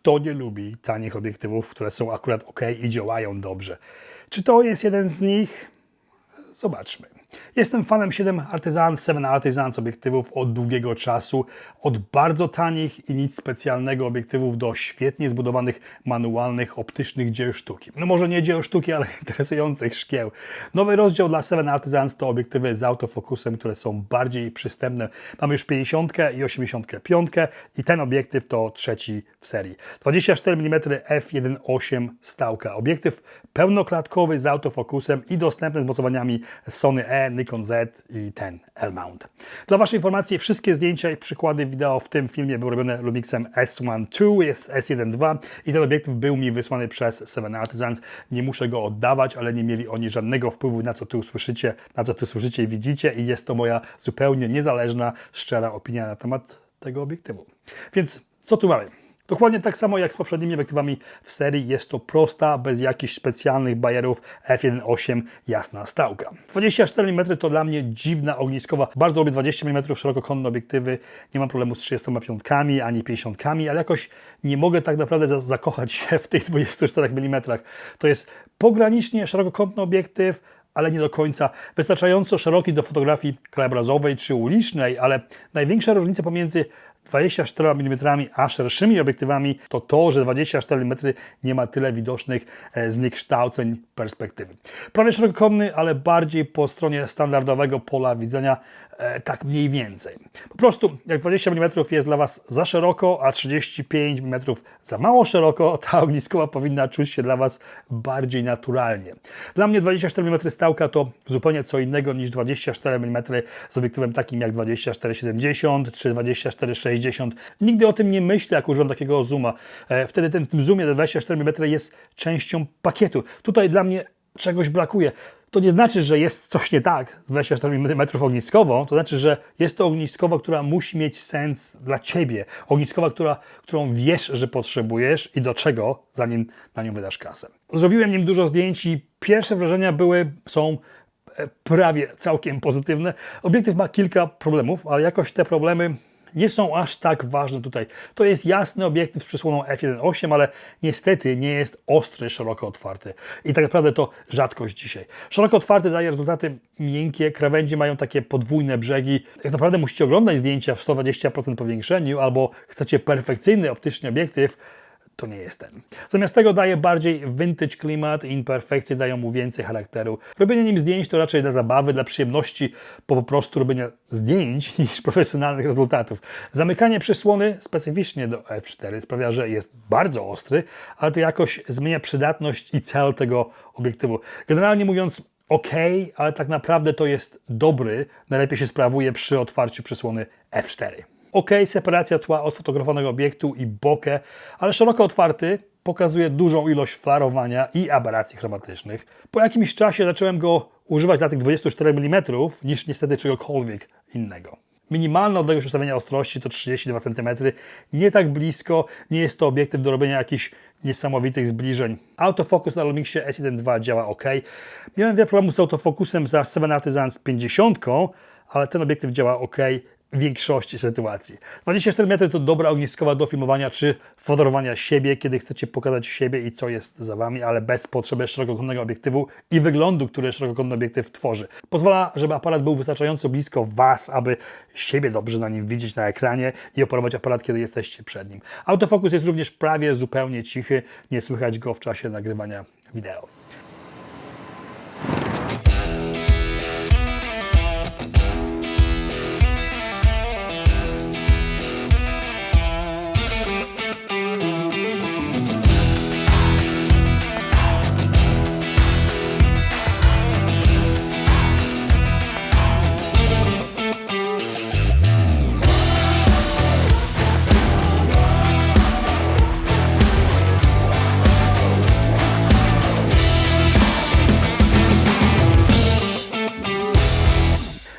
Kto nie lubi tanich obiektywów, które są akurat ok i działają dobrze? Czy to jest jeden z nich? Zobaczmy. Jestem fanem 7 Artisan, 7 Artisans obiektywów od długiego czasu. Od bardzo tanich i nic specjalnego obiektywów do świetnie zbudowanych manualnych, optycznych dzieł sztuki. No może nie dzieł sztuki, ale interesujących szkieł. Nowy rozdział dla 7 Artisans to obiektywy z autofokusem, które są bardziej przystępne. Mamy już 50 i 85 i ten obiektyw to trzeci w serii. 24 mm f1.8 stałka. Obiektyw pełnoklatkowy z autofokusem i dostępny z mocowaniami Sony E, Nikon Z i ten L-mount. Dla Waszej informacji wszystkie zdjęcia i przykłady wideo w tym filmie były robione Lumixem S1 II, jest S1 II i ten obiektyw był mi wysłany przez Seven Artisans. Nie muszę go oddawać, ale nie mieli oni żadnego wpływu na co tu słyszycie, na co tu słyszycie i widzicie i jest to moja zupełnie niezależna, szczera opinia na temat tego obiektywu. Więc co tu mamy? Dokładnie tak samo jak z poprzednimi obiektywami w serii, jest to prosta, bez jakichś specjalnych bajerów f1.8 jasna stałka. 24 mm to dla mnie dziwna ogniskowa. Bardzo lubię 20 mm szerokokątne obiektywy, nie mam problemu z 35 ani 50, ale jakoś nie mogę tak naprawdę za- zakochać się w tych 24 mm. To jest pogranicznie szerokokątny obiektyw, ale nie do końca wystarczająco szeroki do fotografii krajobrazowej czy ulicznej, ale największa różnica pomiędzy 24 mm a szerszymi obiektywami to to, że 24 mm nie ma tyle widocznych e, zniekształceń perspektywy. Prawie szerokokątny, ale bardziej po stronie standardowego pola widzenia, e, tak mniej więcej. Po prostu jak 20 mm jest dla Was za szeroko, a 35 mm za mało szeroko, ta ogniskowa powinna czuć się dla Was bardziej naturalnie. Dla mnie 24 mm stałka to zupełnie co innego niż 24 mm z obiektywem takim jak 24-70 czy 24-60. Nigdy o tym nie myślę, jak używam takiego zooma. E, Wtedy ten, w tym zoomie te 24 mm jest częścią pakietu. Tutaj dla mnie czegoś brakuje. To nie znaczy, że jest coś nie tak z 24 mm ogniskową, to znaczy, że jest to ogniskowa, która musi mieć sens dla Ciebie. Ogniskowa, która, którą wiesz, że potrzebujesz i do czego, zanim na nią wydasz kasę. Zrobiłem nim dużo zdjęć i pierwsze wrażenia były, są e, prawie całkiem pozytywne. Obiektyw ma kilka problemów, ale jakoś te problemy nie są aż tak ważne tutaj. To jest jasny obiektyw z przysłoną f1.8, ale niestety nie jest ostry, szeroko otwarty. I tak naprawdę to rzadkość dzisiaj. Szeroko otwarty daje rezultaty miękkie, krawędzie mają takie podwójne brzegi. Tak naprawdę musicie oglądać zdjęcia w 120% powiększeniu, albo chcecie perfekcyjny optycznie obiektyw, to nie jest ten. Zamiast tego daje bardziej vintage klimat i imperfekcje dają mu więcej charakteru. Robienie nim zdjęć to raczej dla zabawy, dla przyjemności, po, po prostu robienia zdjęć niż profesjonalnych rezultatów. Zamykanie przysłony specyficznie do f4 sprawia, że jest bardzo ostry, ale to jakoś zmienia przydatność i cel tego obiektywu. Generalnie mówiąc, ok, ale tak naprawdę to jest dobry, najlepiej się sprawuje przy otwarciu przysłony f4. Ok, separacja tła od fotografowanego obiektu i bokeh, ale szeroko otwarty pokazuje dużą ilość flarowania i aberracji chromatycznych. Po jakimś czasie zacząłem go używać dla tych 24 mm niż niestety czegokolwiek innego. Minimalna odległość ustawienia ostrości to 32 cm. Nie tak blisko, nie jest to obiektyw do robienia jakichś niesamowitych zbliżeń. Autofokus na Lumixie S1 II działa ok. Miałem wiele problemów z autofokusem za 7 Artisans 50, ale ten obiektyw działa ok większości sytuacji. 24 metry to dobra ogniskowa do filmowania czy fotorowania siebie, kiedy chcecie pokazać siebie i co jest za Wami, ale bez potrzeby szerokokątnego obiektywu i wyglądu, który szerokokątny obiektyw tworzy. Pozwala, żeby aparat był wystarczająco blisko Was, aby siebie dobrze na nim widzieć na ekranie i operować aparat, kiedy jesteście przed nim. Autofokus jest również prawie zupełnie cichy, nie słychać go w czasie nagrywania wideo.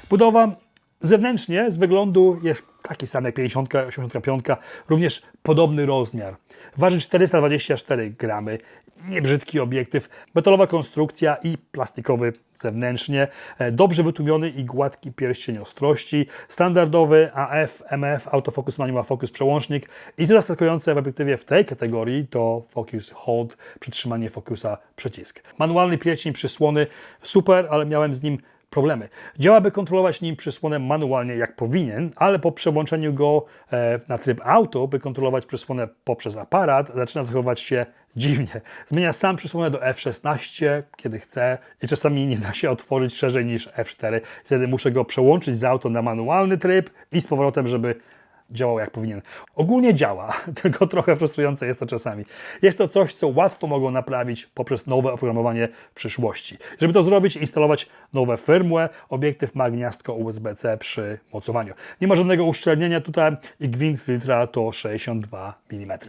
Budowa zewnętrznie, z wyglądu jest taki sam jak 50, 85, również podobny rozmiar. Waży 424 gramy, niebrzydki obiektyw, metalowa konstrukcja i plastikowy zewnętrznie, e, dobrze wytłumiony i gładki pierścień ostrości, standardowy AF, MF, autofocus manual focus przełącznik. I co zaskakujące w obiektywie w tej kategorii to focus hold, przytrzymanie fokusa, przycisk. Manualny pierścień przysłony, super, ale miałem z nim problemy. Działa, by kontrolować nim przysłonę manualnie jak powinien, ale po przełączeniu go e, na tryb auto, by kontrolować przysłonę poprzez aparat, zaczyna zachowywać się dziwnie. Zmienia sam przysłonę do F16, kiedy chce i czasami nie da się otworzyć szerzej niż F4. Wtedy muszę go przełączyć z auto na manualny tryb i z powrotem, żeby działał jak powinien. Ogólnie działa, tylko trochę frustrujące jest to czasami. Jest to coś, co łatwo mogą naprawić poprzez nowe oprogramowanie w przyszłości. Żeby to zrobić, instalować nowe firmware, obiektyw ma gniazdko USB-C przy mocowaniu. Nie ma żadnego uszczelnienia tutaj i gwint filtra to 62 mm.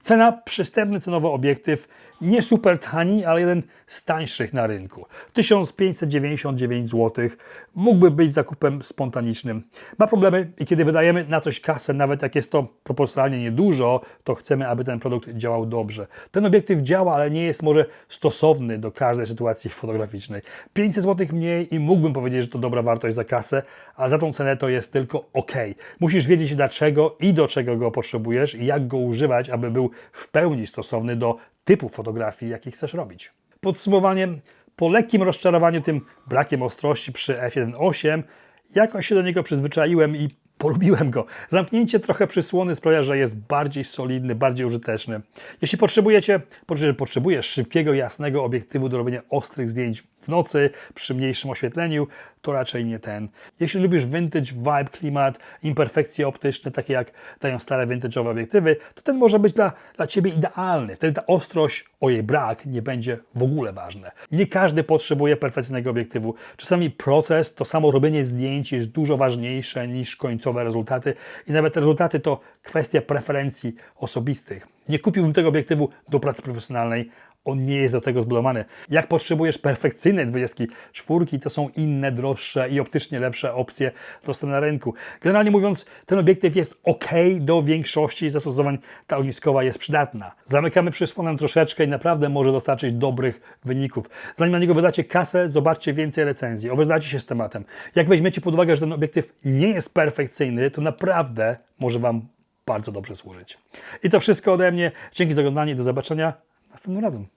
Cena, przystępny cenowy obiektyw, nie super tani, ale jeden z tańszych na rynku. 1599 zł mógłby być zakupem spontanicznym. Ma problemy i kiedy wydajemy na coś kasę, nawet jak jest to proporcjonalnie niedużo, to chcemy, aby ten produkt działał dobrze. Ten obiektyw działa, ale nie jest może stosowny do każdej sytuacji fotograficznej. 500 zł mniej i mógłbym powiedzieć, że to dobra wartość za kasę, ale za tą cenę to jest tylko ok. Musisz wiedzieć dlaczego i do czego go potrzebujesz i jak go używać, aby był w pełni stosowny do typu fotografii, jaki chcesz robić. Podsumowaniem, po lekkim rozczarowaniu tym brakiem ostrości przy f1.8, jakoś się do niego przyzwyczaiłem i polubiłem go. Zamknięcie trochę przysłony sprawia, że jest bardziej solidny, bardziej użyteczny. Jeśli potrzebujecie, potrzebujesz szybkiego, jasnego obiektywu do robienia ostrych zdjęć w nocy przy mniejszym oświetleniu, to raczej nie ten. Jeśli lubisz vintage vibe, klimat, imperfekcje optyczne, takie jak dają stare vintage'owe obiektywy, to ten może być dla, dla Ciebie idealny. Wtedy ta ostrość o jej brak nie będzie w ogóle ważne. Nie każdy potrzebuje perfekcyjnego obiektywu. Czasami proces, to samo robienie zdjęć jest dużo ważniejsze niż końcowe rezultaty i nawet rezultaty to kwestia preferencji osobistych. Nie kupiłbym tego obiektywu do pracy profesjonalnej, on nie jest do tego zbudowany. Jak potrzebujesz perfekcyjnej 24, to są inne, droższe i optycznie lepsze opcje dostępne na rynku. Generalnie mówiąc, ten obiektyw jest ok do większości zastosowań. Ta ogniskowa jest przydatna. Zamykamy przysłonę troszeczkę i naprawdę może dostarczyć dobrych wyników. Zanim na niego wydacie kasę, zobaczcie więcej recenzji, obeznajcie się z tematem. Jak weźmiecie pod uwagę, że ten obiektyw nie jest perfekcyjny, to naprawdę może Wam bardzo dobrze służyć. I to wszystko ode mnie. Dzięki za oglądanie. Do zobaczenia następnym razem.